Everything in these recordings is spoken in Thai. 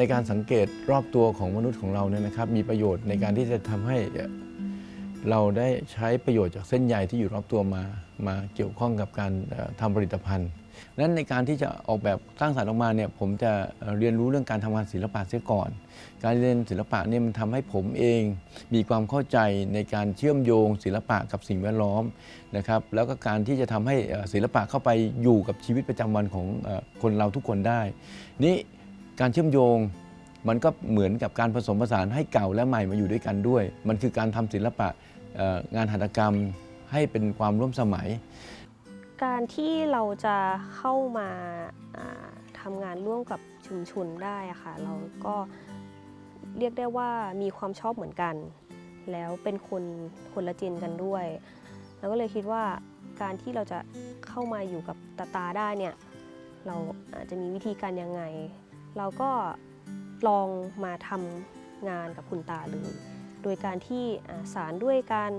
ในการสังเกตรอบตัวของมนุษย์ของเราเนี่ยนะครับ มีประโยชน์ในการที่จะทำให้เราได้ใช้ประโยชน์จากเส้นใยที่อยู่รอบตัวมามาเกี่ยวข้องกับการเอ่อทำผลิตภัณฑ์นั้นในการที่จะออกแบบสร้างสรรค์ออกมาเนี่ยผมจะเรียนรู้เรื่องการทำงานศิลปะเสียก่อน การเรียนศิลปะเนี่ยมันทำให้ผมเอง มีความเข้าใจในการเชื่อมโยง ศิลปะกับสิ่งแวดล้อมนะครับแล้วก็การที่จะทำให้ศิลปะเข้าไปอยู่กับชีวิตประจำวันของคนเราทุกคนได้ นี่ การเชื่อมโยงมันก็เหมือนกับการผสมผสานให้เก่าและใหม่มาอยู่ด้วยกันด้วย มันคือการทำศิลปะงานหัตถกรรมให้เป็นความร่วมสมัย การที่เราจะเข้ามาอ่าทำงานร่วมกับชุมชนได้ค่ะ เราก็เรียกได้ว่ามีความชอบเหมือนกัน แล้วเป็นคนคนละเจนกันด้วย เราก็เลยคิดว่าการที่เราจะเข้ามาอยู่กับตาตาได้เนี่ย เราอาจจะมีวิธีการยังไง เราก็ลองมาทำงานกับคุณตาเลย โดยการที่สารด้วยการ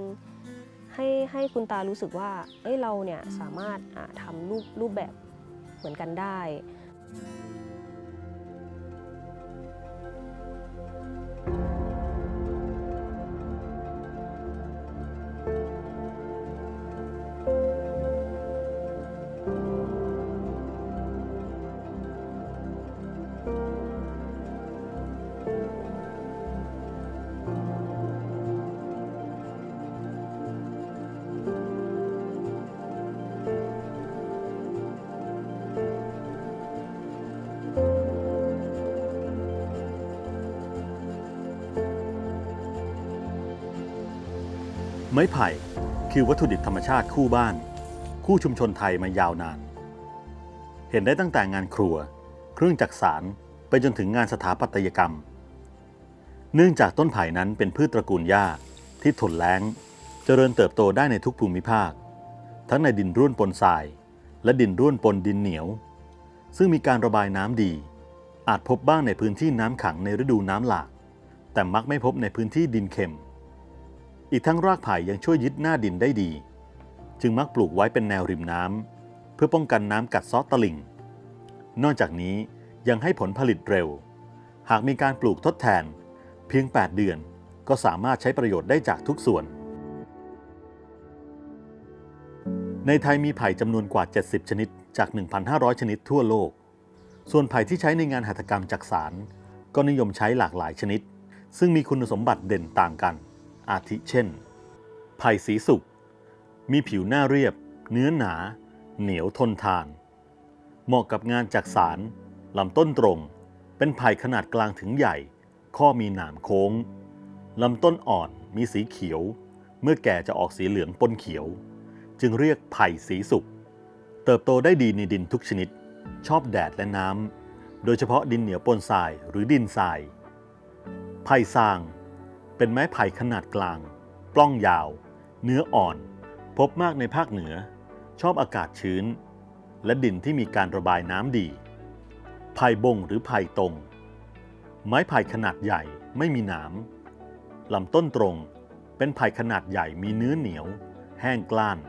ให้ให้คุณตารู้สึกว่า เอ้ยเราเนี่ยสามารถทำรูปรูปแบบเหมือนกันได้ ไม้ไผ่คือวัตถุดิบธรรมชาติคู่บ้าน คู่ชุมชนไทยมายาวนาน เห็นได้ตั้งแต่งานครัว เครื่องจักสารไปจนถึงงานสถาปัตยกรรม เนื่องจากต้นไผ่นั้นเป็นพืชตระกูลหญ้าที่ทนแล้ง เจริญเติบโตได้ในทุกภูมิภาค ทั้งในดินร่วนปนทราย และดินร่วนปนดินเหนียว ซึ่งมีการระบายน้ำดี อาจพบบ้างในพื้นที่น้ำขังในฤดูน้ำหลาก แต่มักไม่พบในพื้นที่ดินเค็ม อีกทั้งรากไผ่ยังช่วยยึดหน้าดินได้ดี จึงมักปลูกไว้เป็นแนวริมน้ำเพื่อป้องกันน้ำกัดเซาะตลิ่ง นอกจากนี้ยังให้ผลผลิตเร็ว หากมีการปลูกทดแทน เพียง 8 เดือนก็สามารถใช้ประโยชน์ได้จากทุกส่วน ในไทยมีไผ่จำนวนกว่า 70 ชนิดจาก 1,500 ชนิดทั่วโลก ส่วนไผ่ที่ใช้ในงานหัตถกรรมจักสารก็นิยมใช้หลากหลายชนิด ซึ่งมีคุณสมบัติเด่นต่างกัน อาทิเช่น ไผ่สีสุก มีผิวหน้าเรียบ เนื้อหนา เหนียวทนทาน เหมาะกับงานจักสารลำต้นตรง เป็นไผ่ขนาดกลางถึงใหญ่ ข้อมีหนามโค้ง ลำต้นอ่อนมีสีเขียว เมื่อแก่จะออกสีเหลืองปนเขียว จึงเรียกไผ่สีสุก เติบโตได้ดีในดินทุกชนิด ชอบแดดและน้ำโดยเฉพาะดินเหนียวปนทรายหรือดินทราย ไผ่ซาง เป็นไม้ไผ่ขนาดกลาง ปล้องยาว เนื้ออ่อน พบมากในภาคเหนือ ชอบอากาศชื้น และดินที่มีการระบายน้ำดี ไผ่บงหรือไผ่ตรง ไม้ไผ่ขนาดใหญ่ไม่มีหนามลำต้นตรง เป็นไผ่ขนาดใหญ่มีเนื้อเหนียว แห้งกล้าน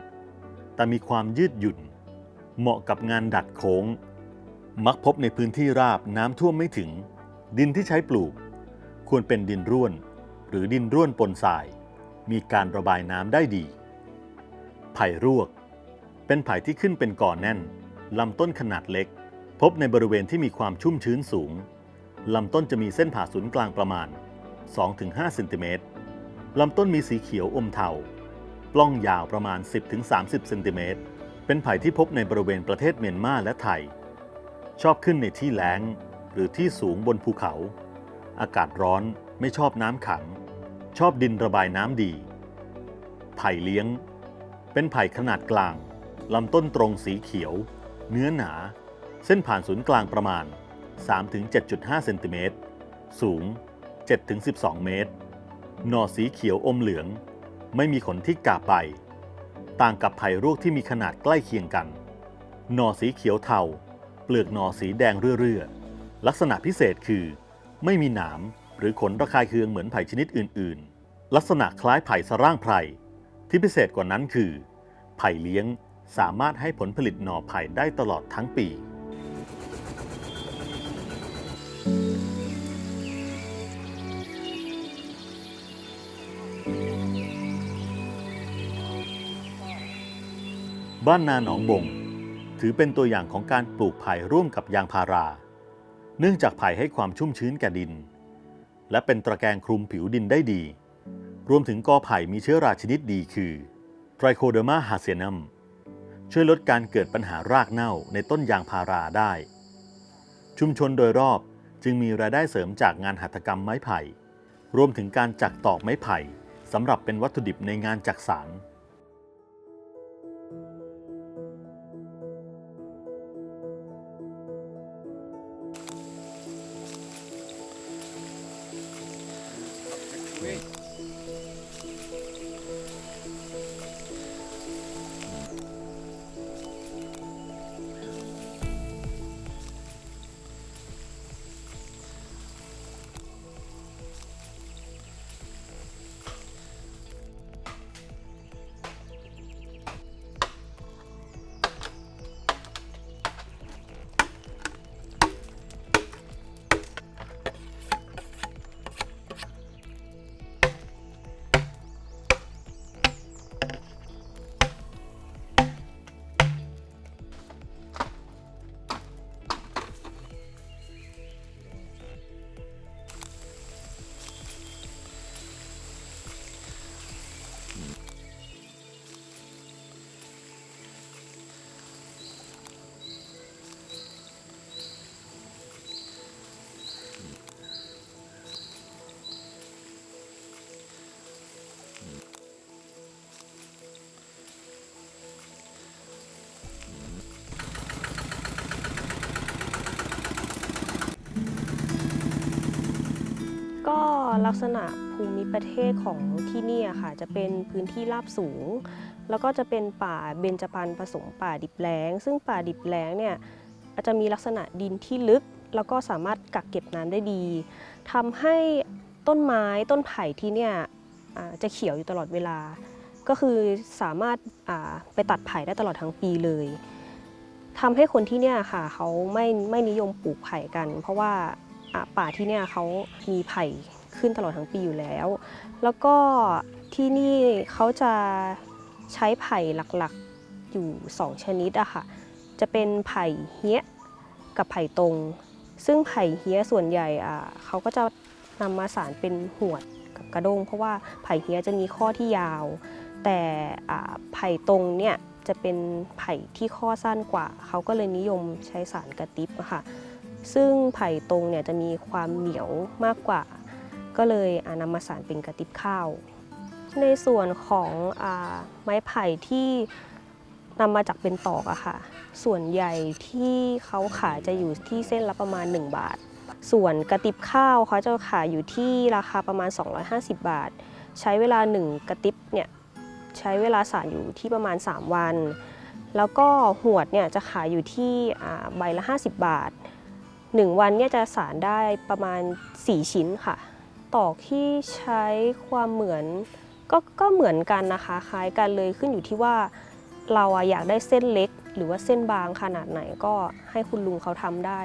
แต่มีความยืดหยุ่น เหมาะกับงานดัดโค้ง มักพบในพื้นที่ราบน้ำท่วมไม่ถึง ดินที่ใช้ปลูก ควรเป็นดินร่วน หรือดินร่วนปนทราย มีการระบายน้ำได้ดี ไผ่รวก เป็นไผ่ที่ขึ้นเป็นก่อแน่น ลำต้นขนาดเล็ก พบในบริเวณที่มีความชุ่มชื้นสูง ลำต้นจะมีเส้นผ่าศูนย์กลางประมาณ 2-5เซนติเมตรลำต้นมีสีเขียวอมเทา ปล้องยาวประมาณ 10-30เซนติเมตร เป็นไผ่ที่พบในบริเวณประเทศเมียนมาและไทย ชอบขึ้นในที่แล้งหรือที่สูงบนภูเขา อากาศร้อนไม่ชอบน้ำขัง ชอบดินระบายน้ำดี ไผ่เลี้ยง เป็นไผ่ขนาดกลาง ลำต้นตรงสีเขียว เนื้อหนา เส้นผ่านศูนย์กลางประมาณ 3-7.5 เซนติเมตร สูง 7-12 เมตร หน่อสีเขียวอมเหลือง ไม่มีขนที่กาบใบ ต่างกับไผ่รวกที่มีขนาดใกล้เคียงกัน หน่อสีเขียวเทา เปลือกหน่อสีแดงเรื่อๆ ลักษณะพิเศษคือ ไม่มีหนาม หรือขนระคายเคืองเหมือนไผ่ชนิดอื่น ๆ ลักษณะคล้ายไผ่สร่างไผ่ ที่พิเศษกว่านั้นคือ ไผ่เลี้ยงสามารถให้ผลผลิตหน่อไผ่ได้ตลอดทั้งปี บ้านนาหนองบง ถือเป็นตัวอย่างของการปลูกไผ่ร่วมกับยางพารา เนื่องจากไผ่ให้ความชุ่มชื้นแก่ดิน และเป็นตะแกรงคลุมผิวดินได้ดี รวมถึงกอไผ่มีเชื้อราชนิดดีคือ ไตรโคเดอร์มาฮาเซนัมช่วยลดการเกิดปัญหารากเน่าในต้นยางพาราได้ ชุมชนโดยรอบจึงมีรายได้เสริมจากงานหัตถกรรมไม้ไผ่ รวมถึงการจักตอกไม้ไผ่สำหรับเป็นวัตถุดิบในงานจักสาร ลักษณะภูมิประเทศของที่นี่ค่ะ จะเป็นพื้นที่ราบสูง แล้วก็จะเป็นป่าเบญจพรรณผสมป่าดิบแล้ง ซึ่งป่าดิบแล้งเนี่ยจะมีลักษณะดินที่ลึก แล้วก็สามารถกักเก็บน้ำได้ดีทำให้ต้นไม้ต้นไผ่ที่เนี่ยจะเขียวอยู่ตลอดเวลา ก็คือสามารถไปตัดไผ่ได้ตลอดทั้งปีเลยทำให้คนที่เนี่ยค่ะเขาไม่ไม่นิยมปลูกไผ่กัน เพราะว่าป่าที่เนี่ยเขามีไผ่ ขึ้นตลอดทั้งปีอยู่แล้ว แล้วก็ที่นี่เขาจะใช้ไผ่หลักๆอยู่ 2 ชนิดอะค่ะ จะเป็นไผ่เฮี้ยกับไผ่ตรง ซึ่งไผ่เฮี้ยส่วนใหญ่อ่าเขาก็จะนำมาสารเป็นหวดกับกระด้ง เพราะว่าไผ่เฮี้ยจะมีข้อที่ยาว แต่ไผ่ตรงเนี่ยจะเป็นไผ่ที่ข้อสั้นกว่า เขาก็เลยนิยมใช้สารกระติบอะค่ะ ซึ่งไผ่ตรงเนี่ยจะมีความเหนียวมากกว่า ก็เลยนำมาสารเป็นกระติบข้าว ในส่วนของอไม้ไผ่ที่นำมาจากเป็นตอกอะค่ะ ส่วนใหญ่ที่เขาขายจะอยู่ที่เส้นละประมาณ 1 บาท ส่วนกระติบข้าวเขาจะขายอยู่ที่ราคาประมาณ 250 บาท ใช้เวลา 1 กระติบเนี่ยใช้เวลาสารอยู่ที่ประมาณ 3 วัน แล้วก็หวดเนี่ยจะขายอยู่ที่ใบละ 50 บาท 1 วันเนี่ยจะสารได้ประมาณ 4 ชิ้นค่ะ ตอกที่ใช้ความเหมือนก็ก็เหมือนกันนะคะคล้ายกันเลยขึ้นอยู่ที่ว่าเราอยากได้เส้นเล็ก หรือว่าเส้นบางขนาดไหนก็ให้คุณลุงเขาทำได้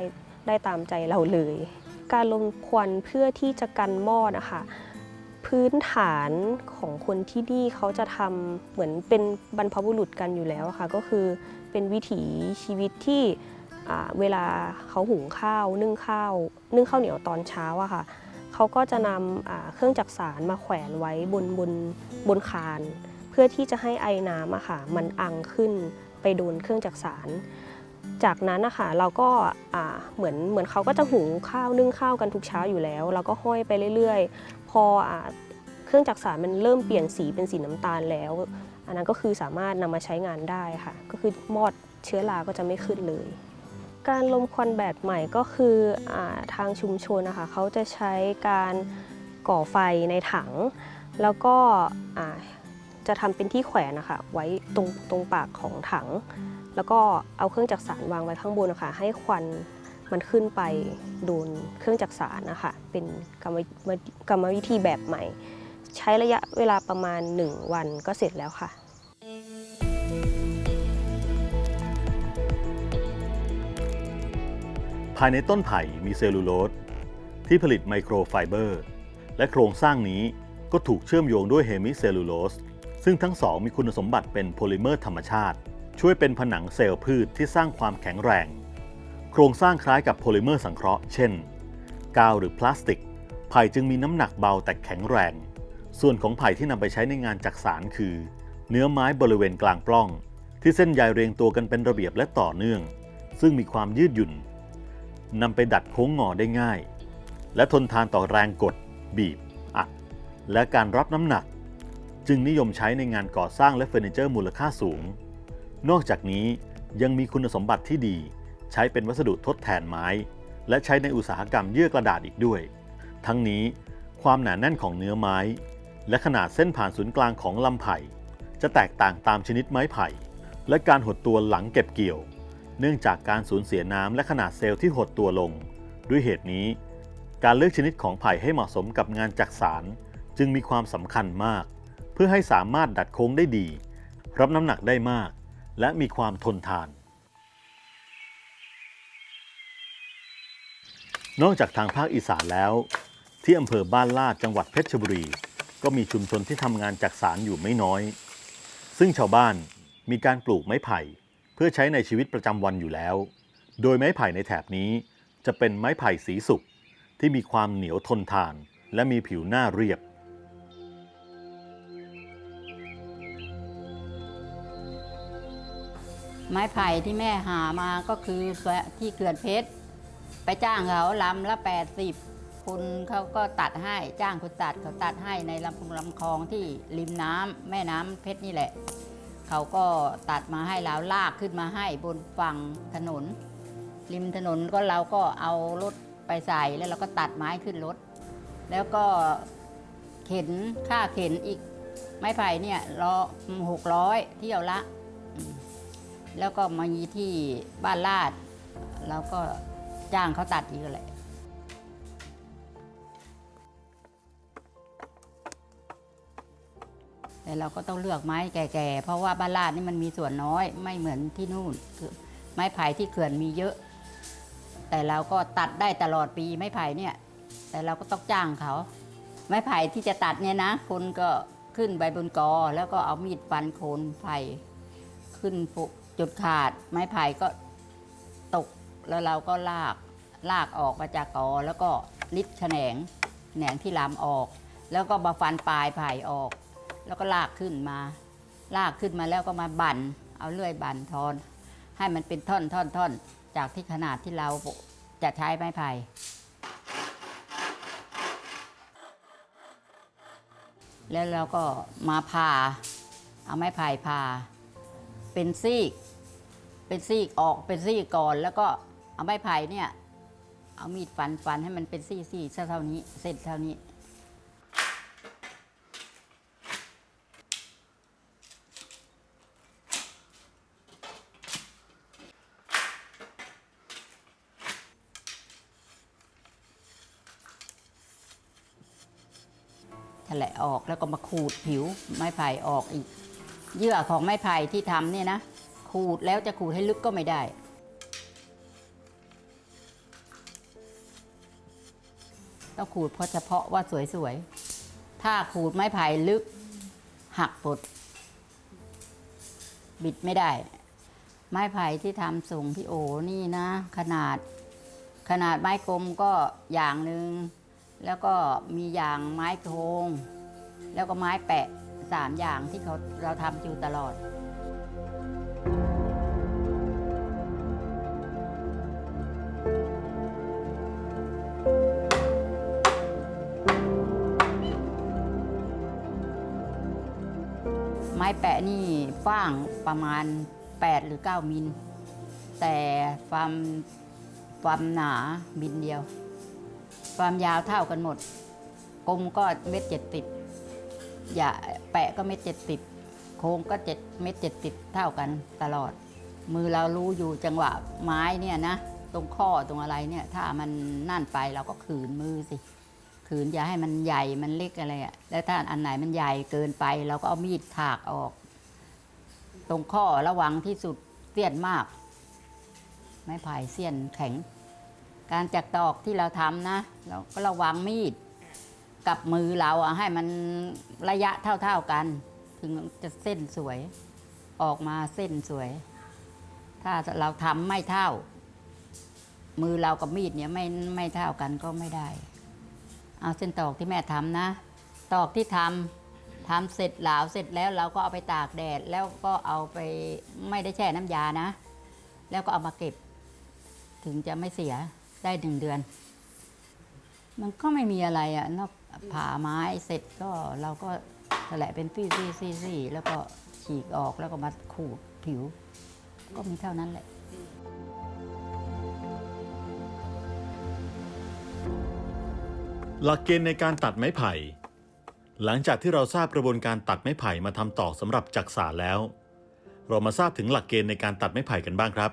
ได้ตามใจเราเลย การลมควันเพื่อที่จะกันมอดนะคะพื้นฐานของคนที่นี่เขาจะทำเหมือนเป็นบรรพบุรุษกันอยู่แล้วะค่ะ ก็คือเป็นวิถีชีวิตที่เวลาเขาหุงข้าวนึ่งข้าวนึ่งข้าวเหนียวตอนเช้าอะค่ะ เขาก็จะนำเครื่องจักสารมาแขวนไว้บนบนบนคาน เพื่อที่จะให้ไอ้น้ำอะค่ะมันอังขึ้นไปโดนเครื่องจักสารจากนั้นนะคะเราก็เหมือนเหมือนเขาก็จะหุงข้าวนึ่งข้าวกันทุกเช้าอยู่แล้ว เราก็ห้อยไปเรื่อยๆ พออเครื่องจักสารมันเริ่มเปลี่ยนสีเป็นสีน้ำตาลแล้ว อันนั้นก็คือสามารถนำมาใช้งานได้ค่ะ ก็คือมอดเชื้อราก็จะไม่ขึ้นเลย การลมควันแบบใหม่ก็คืออทางชุมชนนะคะเขาจะใช้การก่อไฟในถัง แล้วก็จะทำเป็นที่แขวนนะคะไว้ตรงตรงปากของถัง แล้วก็เอาเครื่องจักสารวางไว้ข้างบนนะคะให้ควันมันขึ้นไปโดนเครื่องจักสารนะคะเป็นกรรมวิกรรมวิธีแบบใหม่ ใช้ระยะเวลาประมาณ 1 วันก็เสร็จแล้วค่ะ ภายในต้นไผ่มีเซลลูโลสที่ผลิตไมโครไฟเบอร์ และโครงสร้างนี้ก็ถูกเชื่อมโยงด้วยเฮมิเซลลูโลสซึ่งทั้งสองมีคุณสมบัติเป็นโพลิเมอร์ธรรมชาติ ช่วยเป็นผนังเซลล์พืชที่สร้างความแข็งแรง โครงสร้างคล้ายกับโพลิเมอร์สังเคราะห์เช่น กาวหรือพลาสติก ไผ่จึงมีน้ำหนักเบาแต่แข็งแรง ส่วนของไผ่ที่นำไปใช้ในงานจักสารคือ เนื้อไม้บริเวณกลางปล้อง ที่เส้นใยเรียงตัวกันเป็นระเบียบและต่อเนื่อง ซึ่งมีความยืดหยุ่น นำไปดัดโค้งงอได้ง่าย และทนทานต่อแรงกด บีบ อัด และการรับน้ำหนัก จึงนิยมใช้ในงานก่อสร้างและเฟอร์นิเจอร์มูลค่าสูง นอกจากนี้ยังมีคุณสมบัติที่ดี ใช้เป็นวัสดุทดแทนไม้ และใช้ในอุตสาหกรรมเยื่อกระดาษอีกด้วย ทั้งนี้ความหนาแน่นของเนื้อไม้ และขนาดเส้นผ่านศูนย์กลางของลำไผ่ จะแตกต่างตามชนิดไม้ไผ่ และการหดตัวหลังเก็บเกี่ยว เนื่องจากการสูญเสียน้ำและขนาดเซลล์ที่หดตัวลง ด้วยเหตุนี้ การเลือกชนิดของไผ่ให้เหมาะสมกับงานจักสารจึงมีความสำคัญมาก เพื่อให้สามารถดัดโค้งได้ดี รับน้ำหนักได้มาก และมีความทนทาน นอกจากทางภาคอีสานแล้ว ที่อำเภอบ้านลาดจังหวัดเพชรบุรี ก็มีชุมชนที่ทำงานจักสารอยู่ไม่น้อย ซึ่งชาวบ้านมีการปลูกไม้ไผ่ เพื่อใช้ในชีวิตประจำวันอยู่แล้ว โดยไม้ไผ่ในแถบนี้จะเป็นไม้ไผ่สีสุกที่มีความเหนียวทนทาน และมีผิวหน้าเรียบ ไม้ไผ่ที่แม่หามาก็คือที่เขื่อนเพชร ไปจ้างเขาลำละ 80 คุณเขาก็ตัดให้จ้างคนตัดเขาตัดให้ในลำพุงลำคลองที่ริมน้ำแม่น้ำเพชรนี่แหละ เขาก็ตัดมาให้เราลากขึ้นมาให้บนฝั่งถนน ริมถนนก็เราก็เอารถไปใส่แล้วเราก็ตัดไม้ขึ้นรถ แล้วก็เข็นค่าเข็นอีกไม้ไผ่เนี่ยรอหกร้อยเที่ยวละ แล้วก็มายีที่บ้านลาดเราก็จ้างเขาตัดอีกแหละ แต่เราก็ต้องเลือกไม้แก่ๆ เพราะว่าบ้านลาดนี่มันมีส่วนน้อย ไม่เหมือนที่นู่นคือไม้ไผ่ที่เขื่อนมีเยอะ แต่เราก็ตัดได้ตลอดปีไม้ไผ่เนี่ย แต่เราก็ต้องจ้างเขา ไม้ไผ่ที่จะตัดเนี่ยนะ คนก็ขึ้นไปบนกอ แล้วก็เอามีดฟันโคนไผ่ขึ้นปุจุดขาด ไม้ไผ่ก็ตกแล้วเราก็ลากลากออกมาจากกอ แล้วก็ลิดแขนงแขนงที่ลามออก แล้วก็มาฟันปลายไผ่ออก แล้วก็ลากขึ้นมา ลากขึ้นมาแล้วก็มาบั่นเอาเลื่อยบั่นทอน ให้มันเป็นท่อนท่อนท่อนจากที่ขนาดที่เราจะใช้ไม้ไผ่แล้วเราก็มาผ่าเอาไม้ไผ่ผ่าเป็นซีก เป็นซีกออกเป็นซีกก่อน แล้วก็เอาไม้ไผ่เนี่ย เอามีดฟันฟันให้มันเป็นซี่ซี่เท่านี้ เส้นเท่านี้ ออกแล้วก็มาขูดผิวไม้ไผ่ออกอีก เยื่อของไม้ไผ่ที่ทำเนี่ยนะ ขูดแล้วจะขูดให้ลึกก็ไม่ได้ ต้องขูดเพราะเฉพาะว่าสวยๆ ถ้าขูดไม้ไผ่ลึก หักปด บิดไม่ได้ ไม้ไผ่ที่ทำส่งพี่โอนี่นะ ขนาดขนาดไม้กลมก็อย่างหนึ่งแล้วก็มีอย่างไม้โครง แล้วก็ไม้แปะสามอย่างที่เขาเราทำอยู่ตลอด ไม้แปะนี่ฟ้างประมาณ 8 หรือ 9 มิล แต่ความความหนามิลเดียว ความยาวเท่ากันหมด กลมก็เม็ดเจ็ดสิบ อย่าแปะก็เม็ดเจ็ดสิบโค้งก็เจ็ดเม็ดเจ็ดสิบเท่ากันตลอด มือเรารู้อยู่จังหวะไม้เนี่ยนะ ตรงข้อตรงอะไรเนี่ย ถ้ามันนั่นไปเราก็ขืนมือสิ ขืนอย่าให้มันใหญ่มันเล็กอะไรอะแล้วถ้าอันไหนมันใหญ่เกินไป เราก็เอามีดถากออก ตรงข้อระวังที่สุดเสี้ยนมาก ไม้ไผ่เสี้ยนแข็ง การจักตอกที่เราทำนะ เราก็ระวังมีด กับมือเราอะให้มันระยะเท่าๆกัน ถึงจะเส้นสวย ออกมาเส้นสวย ถ้าเราทำไม่เท่า มือเรากับมีดเนี่ยไม่ไม่เท่ากันก็ไม่ได้ เอาเส้นตอกที่แม่ทำนะ ตอกที่ทำทำเสร็จหลาวเสร็จแล้วเราก็เอาไปตากแดด แล้วก็เอาไปไม่ได้แช่น้ำยานะ แล้วก็เอามาเก็บ ถึงจะไม่เสียได้หนึ่งเดือน มันก็ไม่มีอะไรอะนอก ผ่าไม้เสร็จก็เราก็แถละเป็นซี่ซี่ซี่ซี่แล้วก็ฉีกออกแล้วก็มาขูดผิว ก็มีเท่านั้นแหละหลักเกณฑ์ในการตัดไม้ไผ่ หลังจากที่เราทราบกระบวนการตัดไม้ไผ่มาทำตอกสำหรับจักสารแล้ว เรามาทราบถึงหลักเกณฑ์ในการตัดไม้ไผ่กันบ้างครับ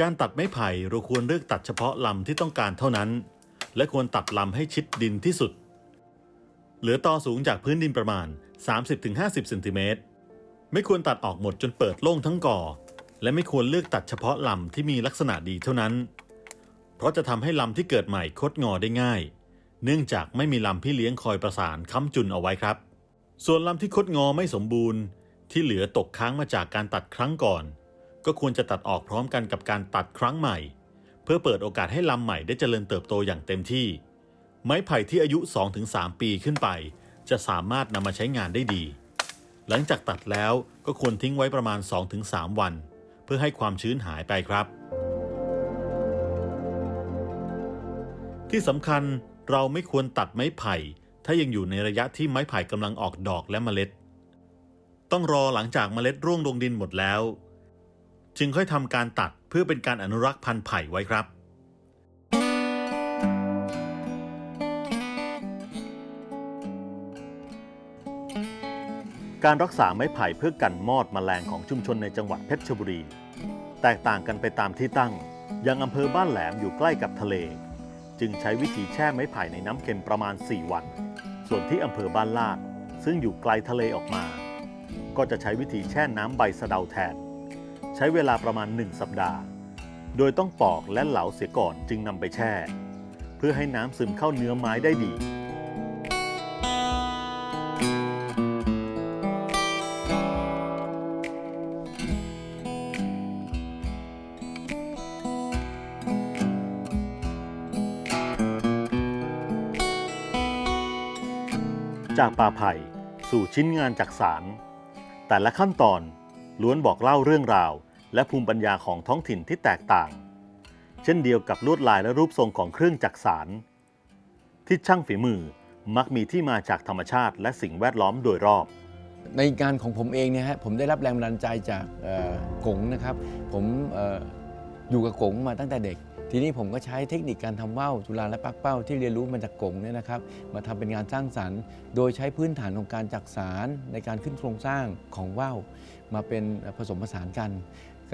การตัดไม้ไผ่เราควรเลือกตัดเฉพาะลำที่ต้องการเท่านั้น และควรตัดลำให้ชิดดินที่สุด เหลือตอสูงจากพื้นดินประมาณ 30-50เซนติเมตรไม่ควรตัดออกหมดจนเปิดโล่งทั้งก่อ และไม่ควรเลือกตัดเฉพาะลำที่มีลักษณะดีเท่านั้น เพราะจะทำให้ลำที่เกิดใหม่คดงอได้ง่าย เนื่องจากไม่มีลำพี่เลี้ยงคอยประสานค้ำจุนเอาไว้ครับ ส่วนลำที่คดงอไม่สมบูรณ์ ที่เหลือตกค้างมาจากการตัดครั้งก่อน ก็ควรจะตัดออกพร้อมกันกับการตัดครั้งใหม่ พื่อเปิดโอกาสให้ลำใหม่ได้เจริญเติบโตอย่างเต็มที่ ไม้ไผ่ที่อายุ 2-3 ปีขึ้นไป จะสามารถนำมาใช้งานได้ดี หลังจากตัดแล้วก็ควรทิ้งไว้ประมาณ 2-3 วัน เพื่อให้ความชื้นหายไปครับ ที่สำคัญเราไม่ควรตัดไม้ไผ่ ถ้ายังอยู่ในระยะที่ไม้ไผ่กำลังออกดอกและเมล็ด ต้องรอหลังจากเมล็ดร่วงลงดินหมดแล้ว จึงค่อยทำการตัดเพื่อเป็นการอนุรักษ์พันธุ์ไผ่ไว้ครับ การรักษาไม้ไผ่เพื่อกันมอดแมลงของชุมชนในจังหวัดเพชรบุรี แตกต่างกันไปตามที่ตั้งยังอำเภอบ้านแหลมอยู่ใกล้กับทะเล จึงใช้วิธีแช่ไม้ไผ่ในน้ำเค็มประมาณ 4 วัน ส่วนที่อำเภอบ้านลาดซึ่งอยู่ไกลทะเลออกมา ก็จะใช้วิธีแช่น้ำใบสะเดาแทน ใช้เวลาประมาณ 1 สัปดาห์ โดยต้องปอกและเหลาเสียก่อนจึงนำไปแช่ เพื่อให้น้ำซึมเข้าเนื้อไม้ได้ดี จากป่าไผ่สู่ชิ้นงานจักสาร แต่ละขั้นตอน ล้วนบอกเล่าเรื่องราว และภูมิปัญญาของท้องถิ่นที่แตกต่าง เช่นเดียวกับลวดลายและรูปทรงของเครื่องจักสาร ที่ช่างฝีมือมักมีที่มาจากธรรมชาติและสิ่งแวดล้อมโดยรอบ ในงานของผมเองเนี่ยฮะผมได้รับแรงบันดาลใจจากเอ่อกงนะครับ ผมเอออยู่กับกงมาตั้งแต่เด็ก ทีนี้ผมก็ใช้เทคนิคการทำว่าวจุฬาและปักเป้าที่เรียนรู้มาจากกงเนี่ยนะครับ มาทำเป็นงานสร้างสรรค์ โดยใช้พื้นฐานของการจักสารในการขึ้นโครงสร้างของว่าว มาเป็นผสมผสานกัน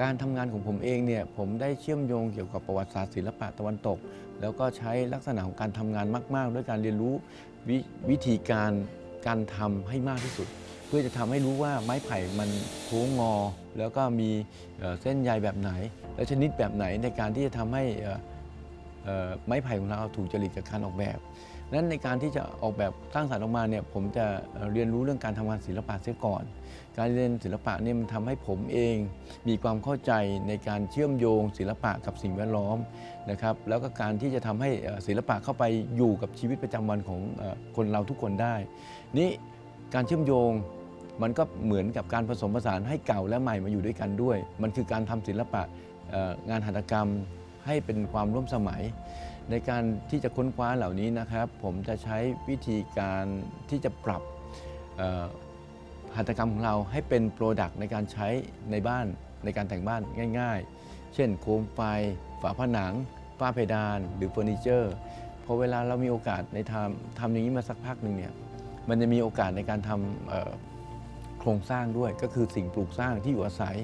การทำงานของผมเองเนี่ยผมได้เชื่อมโยงเกี่ยวกับประวัติศาสตร์ศิลปะตะวันตก แล้วก็ใช้ลักษณะของการทำงานมาก ๆ ด้วยการเรียนรู้ววิธีการการทำให้มากที่สุด เพื่อจะทำให้รู้ว่าไม้ไผ่มันโค้งงอ แล้วก็มีเส้นใยแบบไหน และชนิดแบบไหนในการที่จะทำให้ไม้ไผ่ของเราถูกจริตกับการออกแบบ นั้นในการที่จะออกแบบสร้างสรรค์ออกมาเนี่ยผมจะเรียนรู้เรื่องการทำงานศิลปะเสียก่อน การเรียนศิลปะเนี่ยมันทำให้ผมเอง มีความเข้าใจในการเชื่อมโยง ศิลปะกับสิ่งแวดล้อมนะครับแล้วก็การที่จะทำให้ศิลปะเข้าไปอยู่กับชีวิตประจำวันของคนเราทุกคนได้ นี่การเชื่อมโยงมันก็เหมือนกับการผสมผสานให้เก่าและใหม่มาอยู่ด้วยกันด้วย มันคือการทำศิลปะงานหัตถกรรมให้เป็นความร่วมสมัย ในการที่จะค้นคว้าเหล่านี้นะครับ ผมจะใช้วิธีการที่จะปรับหัตถกรรมของเราให้เป็นโปรดักต์ในการใช้ในบ้านในการแต่งบ้านง่าย ๆ เช่นโคมไฟ ฝาผนังฝ้าเพดาน หรือเฟอร์นิเจอร์พอเวลาเรามีโอกาสในทำทำอย่างนี้มาสักพักหนึ่งเนี่ยมันจะมีโอกาสในการทำโครงสร้างด้วยก็คือสิ่งปลูกสร้างที่อยู่อาศัย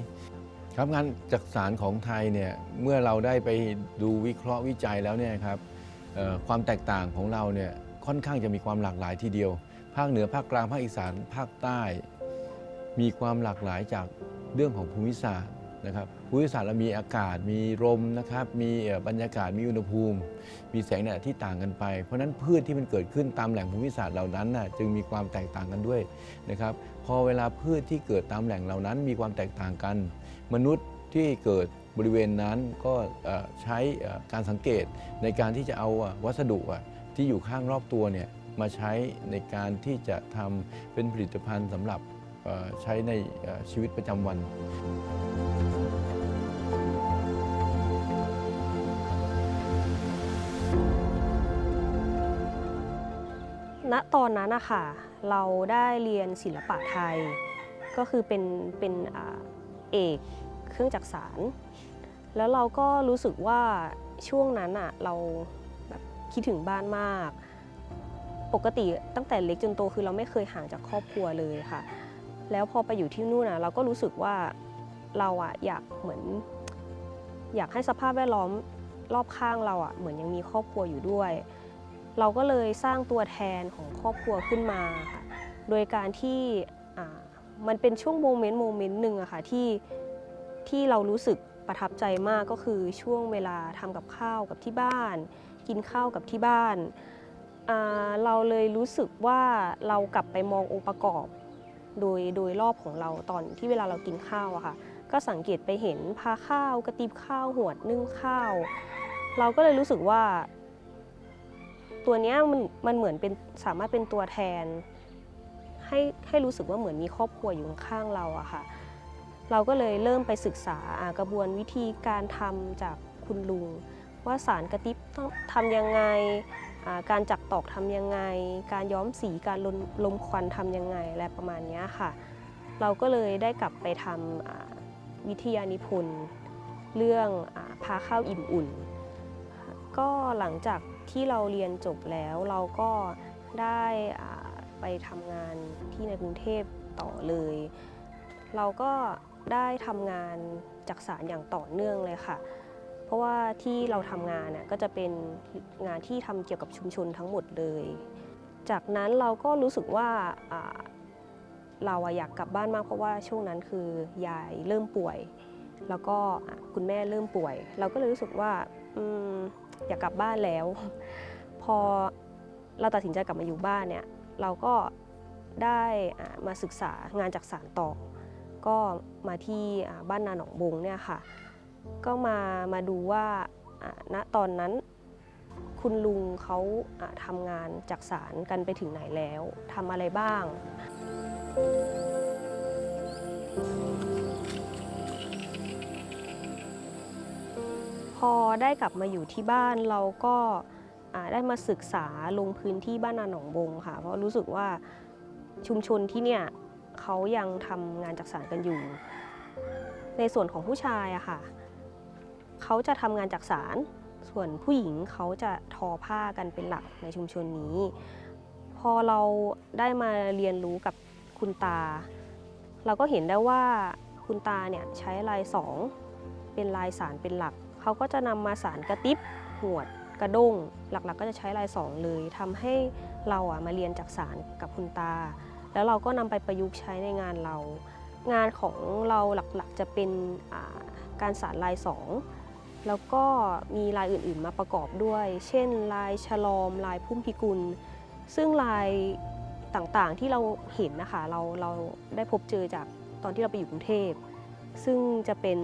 ครับงานจักสารของไทยเนี่ยเมื่อเราได้ไปดูวิเคราะห์วิจัยแล้วเนี่ยครับความแตกต่างของเราเนี่ยค่อนข้างจะมีความหลากหลายทีเดียว ภาคเหนือภาคกลางภาคอีสานภาคใต้ มีความหลากหลายจากเรื่องของภูมิศาสตร์นะครับภูมิศาสตร์เรามีอากาศมีลมนะครับมีบรรยากาศมีอุณหภูมิ มีแสงแดดที่ต่างกันไป เพราะฉะนั้นพืชที่มันเกิดขึ้นตามแหล่งภูมิศาสตร์เหล่านั้นน่ะจึงมีความแตกต่างกันด้วยนะครับพอเวลาพืชที่เกิดตามแหล่งเหล่านั้น มีความแตกต่างกัน มนุษย์ที่เกิดบริเวณนั้นก็ใช้การสังเกตในการที่จะเอาวัสดุที่อยู่ข้างรอบตัวเนี่ยมาใช้ในการที่จะทำเป็นผลิตภัณฑ์สำหรับใช้ในชีวิตประจำวัน ณ ตอนนั้นนะคะเราได้เรียนศิลปะไทย ก็คือเป็นเป็น เอกเครื่องจักสาร แล้วเราก็รู้สึกว่าช่วงนั้นอะเราแบบคิดถึงบ้านมาก ปกติตั้งแต่เล็กจนโตคือเราไม่เคยห่างจากครอบครัวเลยค่ะ แล้วพอไปอยู่ที่นู่นอะเราก็รู้สึกว่าเราอะอยากเหมือน อยากให้สภาพแวดล้อมรอบข้างเราอะเหมือนยังมีครอบครัวอยู่ด้วย เราก็เลยสร้างตัวแทนของครอบครัวขึ้นมาค่ะโดยการที่ มันเป็นช่วงโมเมนต์โมเมนต์หนึ่งอะค่ะที่ที่เรารู้สึกประทับใจมากก็คือช่วงเวลาทำกับข้าวกับที่บ้าน กินข้าวกับที่บ้านาเราเลยรู้สึกว่าเรากลับไปมององค์ประกอบ โดยโดยรอบของเราตอนที่เวลาเรากินข้าวอะค่ะก็สังเกตไปเห็นพาข้าวกระติบข้าวหวดนึ่งข้าว เราก็เลยรู้สึกว่า ตัวเนี้ยมันมันเหมือนเป็นสามารถเป็นตัวแทน ให้ให้รู้สึกว่าเหมือนมีครอบครัวอยู่ข้างเราอะค่ะ เราก็เลยเริ่มไปศึกษากระบวนวิธีการทำจากคุณลุง ว่าสารกระติบต้องทำยังไงการจักตอกทำยังไง การย้อมสีการลลมควันทำยังไงอะไรประมาณนี้ค่ะ เราก็เลยได้กลับไปทำวิทยานิพนธ์เรื่องอพาข้าวอิ่มอุ่น ก็หลังจากที่เราเรียนจบแล้วเราก็ได้ ไปทำงานที่ในกรุงเทพต่อเลย เราก็ได้ทำงานจักสารอย่างต่อเนื่องเลยค่ะ เพราะว่าที่เราทำงานเนี่ยก็จะเป็นงานที่ทำเกี่ยวกับชุมชนทั้งหมดเลย จากนั้นเราก็รู้สึกว่าเราอยากกลับบ้านมากเพราะว่าช่วงนั้นคือยายเริ่มป่วย แล้วก็คุณแม่เริ่มป่วย เราก็เลยรู้สึกว่าออยากกลับบ้านแล้ว พอเราตัดสินใจกลับมาอยู่บ้านเนี่ย เราก็ได้มาศึกษางานจากสารต่อ ก็มาที่บ้านนาหนองบงเนี่ยค่ะ ก็มามาดูว่าณตอนนั้นคุณลุงเขาทำงานจากสารกันไปถึงไหนแล้วทำอะไรบ้าง พอได้กลับมาอยู่ที่บ้านเราก็ ได้มาศึกษาลงพื้นที่บ้านนาหนองบงค่ะ เพราะรู้สึกว่าชุมชนที่เนี่ยเขายังทำงานจักสารกันอยู่ ในส่วนของผู้ชายอะค่ะเขาจะทำงานจักสารส่วนผู้หญิงเขาจะทอผ้ากันเป็นหลักในชุมชนนี้ พอเราได้มาเรียนรู้กับคุณตา เราก็เห็นได้ว่าคุณตาเนี่ยใช้ลายสองเป็นลายสารเป็นหลัก เขาก็จะนำมาสารกระติบหวด กระด้ง หลักๆก็จะใช้ลายสองเลยทำให้เราอะมาเรียนจากสารกับคุณตา แล้วเราก็นำไปประยุกต์ใช้ในงานเรา งานของเราหลักๆจะเป็นการสารลายสองแล้วก็มีลายอื่นๆมาประกอบด้วย เช่น ลายฉลอม ลายพุ่มพิกุล ซึ่งลายต่างๆที่เราเห็นนะคะ เราเราได้พบเจอจากตอนที่เราไปอยู่กรุงเทพ ซึ่งจะเป็น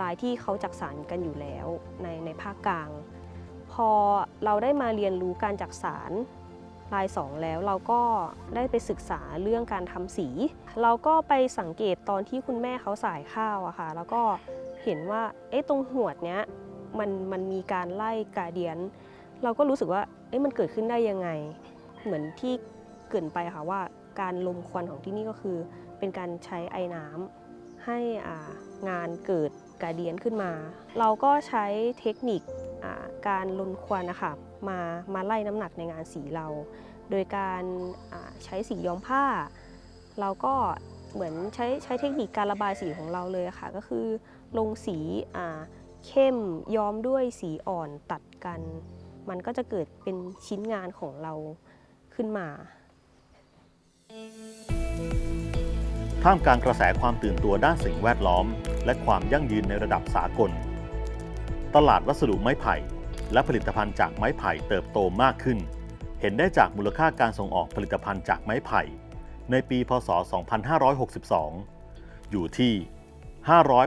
ลายที่เขาจักสารกันอยู่แล้วในในภาคกลาง อเราได้มาเรียนรู้การจักสารลายสองแล้วเราก็ได้ไปศึกษาเรื่องการทำสี เราก็ไปสังเกตตอนที่คุณแม่เขาสายข้าวอะค่ะ แล้วก็เห็นว่าเอ๊ะตรงหัวดเนี้ยมันมันมีการไล่กาเดียน เราก็รู้สึกว่าเอ๊ะมันเกิดขึ้นได้ยังไง เหมือนที่เกินไปค่ะว่าการลมควันของที่นี่ก็คือ เป็นการใช้ไอ้น้ำให้งานเกิดกาเดียนขึ้นมา เราก็ใช้เทคนิค การลนควันนะคะมามาไล่น้ำหนักในงานสีเรา โดยการใช้สีย้อมผ้า เราก็เหมือนใช้ใช้เทคนิคการระบายสีของเราเลยะค่ะ ก็คือลงสีเข้มย้อมด้วยสีอ่อนตัดกัน มันก็จะเกิดเป็นชิ้นงานของเราขึ้นมา ท่ามกลางกระแสความตื่นตัวด้านสิ่งแวดล้อม และความยั่งยืนในระดับสากล ตลาดวัสดุไม้ไผ่ และผลิตภัณฑ์จากไม้ไผ่เติบโตมากขึ้น เห็นได้จากมูลค่าการส่งออกผลิตภัณฑ์จากไม้ไผ่ ในปี พศ 2562 อยู่ที่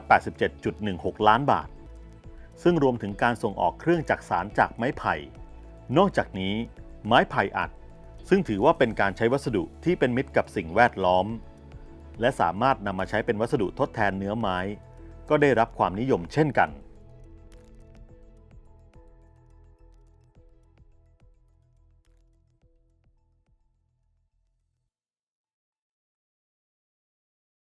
587.16 ล้านบาท ซึ่งรวมถึงการส่งออกเครื่องจักสารจากไม้ไผ่ นอกจากนี้ ไม้ไผ่อัด ซึ่งถือว่าเป็นการใช้วัสดุที่เป็นมิตรกับสิ่งแวดล้อม และสามารถนำมาใช้เป็นวัสดุทดแทนเนื้อไม้ ก็ได้รับความนิยมเช่นกัน